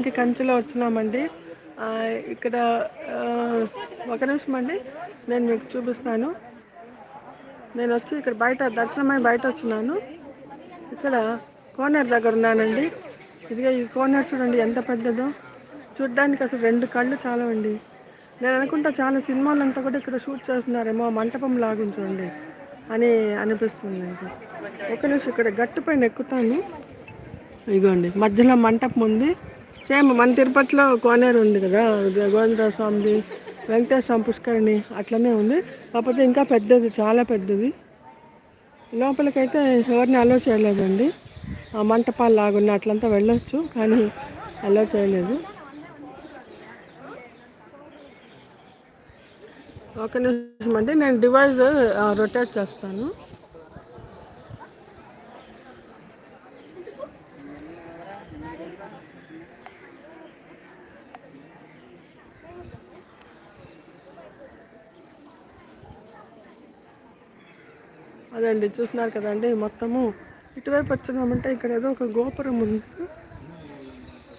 ఇంటి కంచెలో వచ్చినామండి. ఇక్కడ ఒక నిమిషం అండి. నేను మీకు చూపిస్తాను. నేను వచ్చి ఇక్కడ బయట దర్శనమై బయట వచ్చినాను. ఇక్కడ కోనేరు దగ్గర ఉన్నానండి. ఇదిగో ఈ కోనేరు చూడండి ఎంత పెద్దదో. చూడ్డానికి అసలు రెండు కళ్ళు చాలవండి. నేను అనుకుంటా చాలా సినిమాలంతా కూడా ఇక్కడ షూట్ చేస్తున్నారేమో మంటపం లాగుంచండి అని అనిపిస్తుంది ఒక నిమిషం ఇక్కడ గట్టు పైన ఎక్కుతాను. ఇదిగోండి మధ్యలో మంటపం ఉంది. సేమ్ మన తిరుపతిలో కోనేరు ఉంది కదా గోవింద స్వామిది వెంకటేశ్వర స్వామి పుష్కరిణి అట్లనే ఉంది. కాకపోతే ఇంకా పెద్దది చాలా పెద్దది. లోపలికైతే ఎవరిని అలో చేయలేదండి. ఆ మంటపాలు లాగున్న అట్లంతా వెళ్ళొచ్చు కానీ అలో చేయలేదు. ఒక నిమిషం అండి నేను డివైస్ రొటేట్ చేస్తాను. అదండి చూస్తున్నారు కదండి మొత్తము. ఇటువైపు వచ్చినామంటే ఇక్కడ ఏదో ఒక గోపురం ఉంది.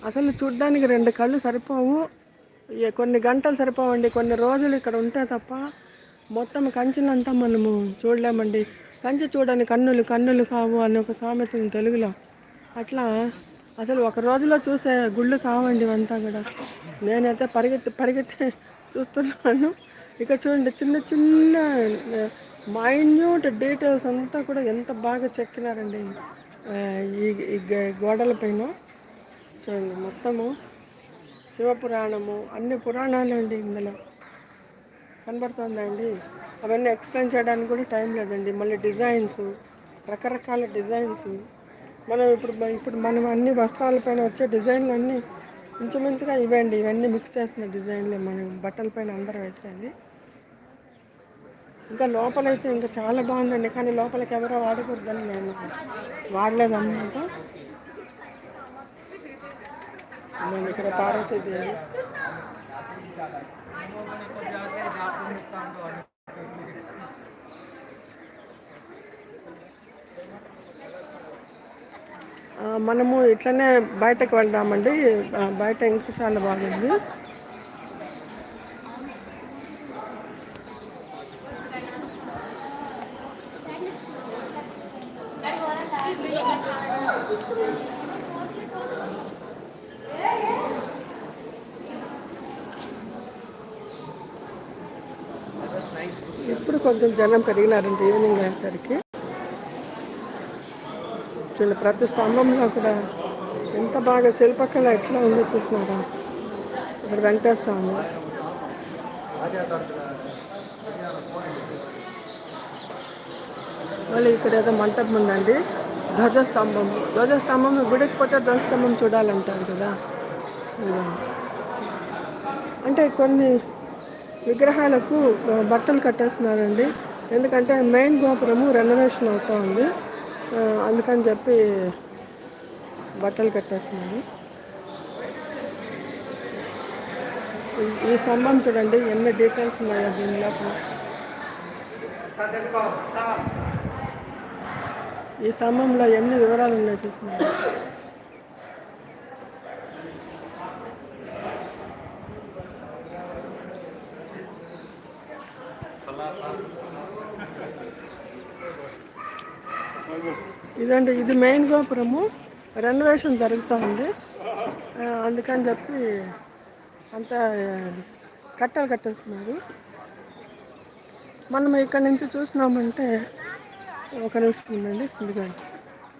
అసలు చూడ్డానికి రెండు కళ్ళు సరిపోవు. కొన్ని గంటలు సరిపోవండి కొన్ని రోజులు ఇక్కడ ఉంటే తప్ప మొత్తం కంచెలంతా మనము చూడలేమండి. కంచె చూడని కన్నులు కన్నులు కావు అని ఒక సామెత తెలుగులో. అట్లా అసలు ఒక రోజులో చూసే గుళ్ళు కావండి ఇవంతా కూడా. నేనైతే పరిగెత్తి పరిగెత్తి చూస్తున్నాను. ఇక్కడ చూడండి చిన్న చిన్న మైన్యూట్ డీటెయిల్స్ అంతా కూడా ఎంత బాగా చెక్కినారండి. ఈ గ- గోడల పైన. చూడండి మొత్తము శివపురాణము అన్ని పురాణాలు అండి ఇందులో. కనబడుతుందా అండి? అవన్నీ ఎక్స్ప్లెయిన్ చేయడానికి కూడా టైం లేదండి. మళ్ళీ డిజైన్స్ రకరకాల డిజైన్స్ మనం ఇప్పుడు ఇప్పుడు మనం అన్ని వస్త్రాలపైన వచ్చే డిజైన్లు అన్నీ ఇంచుమించుగా ఇవ్వండి ఇవన్నీ మిక్స్ చేసిన డిజైన్లే మనం. బట్టలపైన అందరూ వేసేది. ఇంకా లోపలైతే ఇంకా చాలా బాగుందండి. కానీ లోపలికి ఎవరో వాడకూడదని నేను వాడలేదన్నమాట. నేను ఇక్కడ పార్వతీదేవి మనము ఇట్లనే బయటకు వెళ్దామండి. బయట ఇంకా చాలా బాగుంది. ఇప్పుడు కొంచెం జనం పెరిగినారండి ఈవినింగ్ అయ్యేసరికి. చూడండి ప్రతి స్తంభంలో కూడా ఎంత బాగా శిల్పకళ ఎట్లా ఉందో చూసినారా? ఇక్కడ వెంకటేశ్వర స్వామి. మళ్ళీ ఇక్కడ ఏదో మంటపం ఉందండి. ధ్వజస్తంభం. ధ్వజస్తంభం గుడికి పోతే ధ్వజస్తంభం చూడాలంటారు కదా. అంటే కొన్ని విగ్రహాలకు బట్టలు కట్టేస్తున్నారండి. ఎందుకంటే మెయిన్ గోపురము రెనోవేషన్ అవుతూ ఉంది. అందుకని చెప్పి బట్టలు కట్టేస్తున్నారు. ఈ- స్తంభం చూడండి ఎన్ని డీటెయిల్స్ ఉన్నాయో దీని లోపల ఈ స్తంభంలో ఎన్ని వివరాలు ఉన్నాయి చూస్తున్నారు ఇదండి ఇది మెయిన్ గోపురము. రెనోవేషన్ జరుగుతూ ఉంది అందుకని చెప్పి అంతా కట్టలు కట్టేస్తున్నారు. మనం ఇక్కడ నుంచి చూసినామంటే ఒక నిమిషం ఉందండి ఇదిగోండి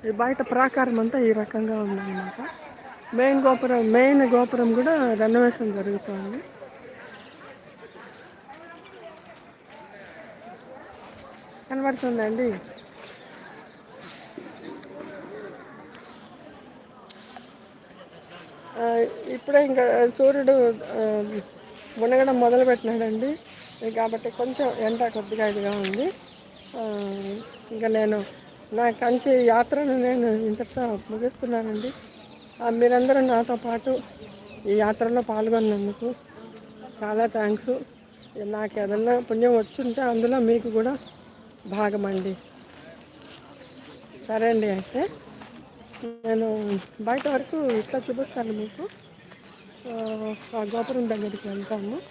ఈ బయట ప్రాకారం అంతా ఈ రకంగా ఉందన్నమాట. మెయిన్ గోపురం మెయిన్ గోపురం కూడా రెనోవేషన్ జరుగుతుంది. కనబడుతుందండి ఇప్పుడే ఇంకా సూర్యుడు మునగడం మొదలు పెట్టినాడండి కాబట్టి కొంచెం ఎండ కొద్దిగా ఇదిగా ఉంది. ఇంకా నేను నా కంచి యాత్రను నేను ఇంతటితో ముగిస్తున్నానండి. మీరందరూ నాతో పాటు ఈ యాత్రలో పాల్గొన్నందుకు చాలా థ్యాంక్స్. నాకు ఏదన్నా పుణ్యం వచ్చుంటే అందులో మీకు కూడా భాగమండి. సరే అండి అయితే. నేను బయట వరకు ఇట్లా చూపిస్తాను మీకు. ఆ, గోపురం దగ్గరికి వెళ్తాము.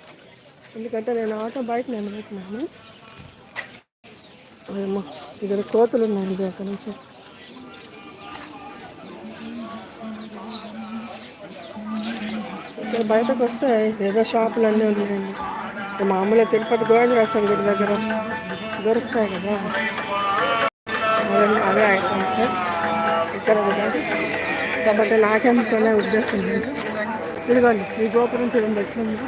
ఎందుకంటే నేను ఆటో బయట నిలబెట్టినాను అదేమో ఇక్కడ కోతులు ఉన్నాయి అక్కడ నుంచి. ఇక్కడ బయటకు వస్తే ఏదో షాపులు అన్నీ ఉన్నాయండి. మామూలుగా తిరుపతి గోవిందరాసం గుడి దగ్గర దొరుకుతాయి కదా. అవన్నీ అవే ఐటమ్స్ ఇక్కడ కూడా కాబట్టి నాకెందుకునే ఉద్దేశం లేదు. ఇదిగోండి ఈ గోపురం చూడండి ఎట్లుంది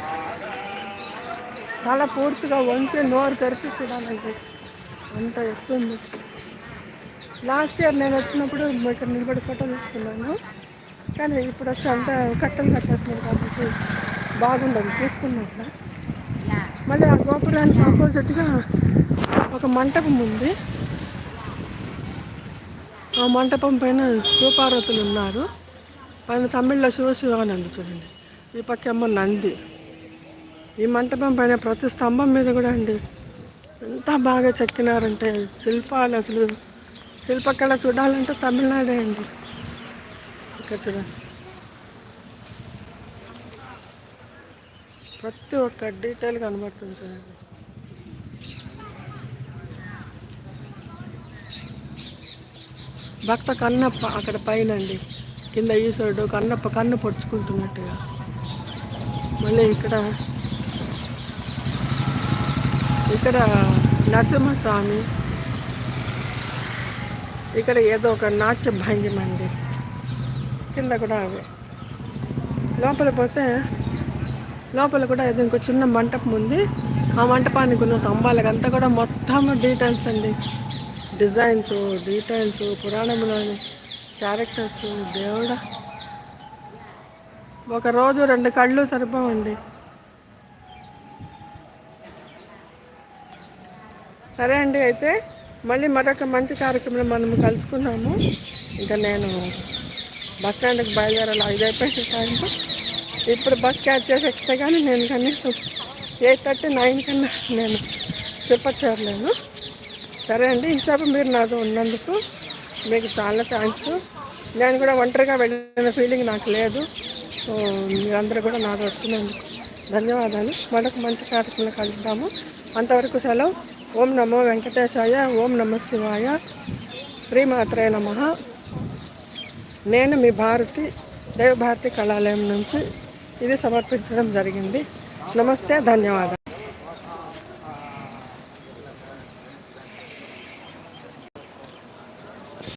చాలా పూర్తిగా వంచి నోరు తెరిచి చూడాలంటే అంత ఎత్తుంది లాస్ట్ ఇయర్ నేను వచ్చినప్పుడు ఇక్కడ నిలబడి ఫోటో తీసుకున్నాను. కానీ ఇప్పుడు వచ్చి అంత కట్టలు కట్టేస్తున్నారు కాబట్టి బాగుండదు తీసుకున్నట్ల మళ్ళీ ఆ గోపురానికి ఆపోజిట్గా ఒక మంటపం ఉంది. ఆ మంటపం పైన శివపార్వతులు ఉన్నారు. పైన తమిళ్ళో శివ అని చూడండి. ఈ పక్కేమో నంది. ఈ మంటపం పైన ప్రతి స్తంభం మీద కూడా అండి ఎంత బాగా చెక్కినారంటే శిల్పాలు అసలు. శిల్పకళ చూడాలంటే తమిళనాడే అండి. ఇక్కడ చూడండి. ప్రతి ఒక్క డీటెయిల్ కనబడుతుంది చూడండి. భక్త కన్నప్ప అక్కడ పైన అండి కింద ఈశ్వరుడు కన్నప్ప కన్ను పొడుచుకుంటున్నట్టుగా. మళ్ళీ ఇక్కడ ఇక్కడ నరసింహస్వామి. ఇక్కడ ఏదో ఒక నాట్య భంగిమ అండి. కింద కూడా అవి. లోపల పోతే లోపల కూడా ఏదో ఇంకో చిన్న మంటపం ఉంది. ఆ మంటపానికి ఉన్న స్తంభాలకు అంతా కూడా మొత్తం డీటెయిల్స్ అండి. డిజైన్స్ డీటెయిల్స్ పురాణంలోని క్యారెక్టర్స్ దేవుడా. ఒక రోజు రెండు కళ్ళు సరిపోవండి. సరే అండి అయితే మళ్ళీ మరొక మంచి కార్యక్రమం మనము కలుసుకున్నాము ఇంకా నేను బస్ స్టాండ్కి బయలుదేరాలి? ఐదు అయిపోయిన టైంలో ఇప్పుడు బస్ క్యాచ్ చేసి ఎక్కితే కానీ నేను కనీసం ఎయిట్ థర్టీ నైన్ కన్నా నేను చెప్పచ్చారులేను సరే అండి ఈసారి మీరు నాతో ఉన్నందుకు మీకు చాలా థ్యాంక్స్ నేను కూడా ఒంటరిగా వెళ్ళిన ఫీలింగ్ నాకు లేదు. సో మీరందరూ కూడా నాతో వచ్చినందుకు ధన్యవాదాలు. మరొక మంచి కార్యక్రమం కలుద్దాము. అంతవరకు సెలవు. ఓం నమో వెంకటేశాయ ఓం నమ శివాయ. శ్రీమాత్రే నమ. నేను మీ భారతి దేవభారతి కళాలయం నుంచి ఇది సమర్పించడం జరిగింది. నమస్తే ధన్యవాదాలు.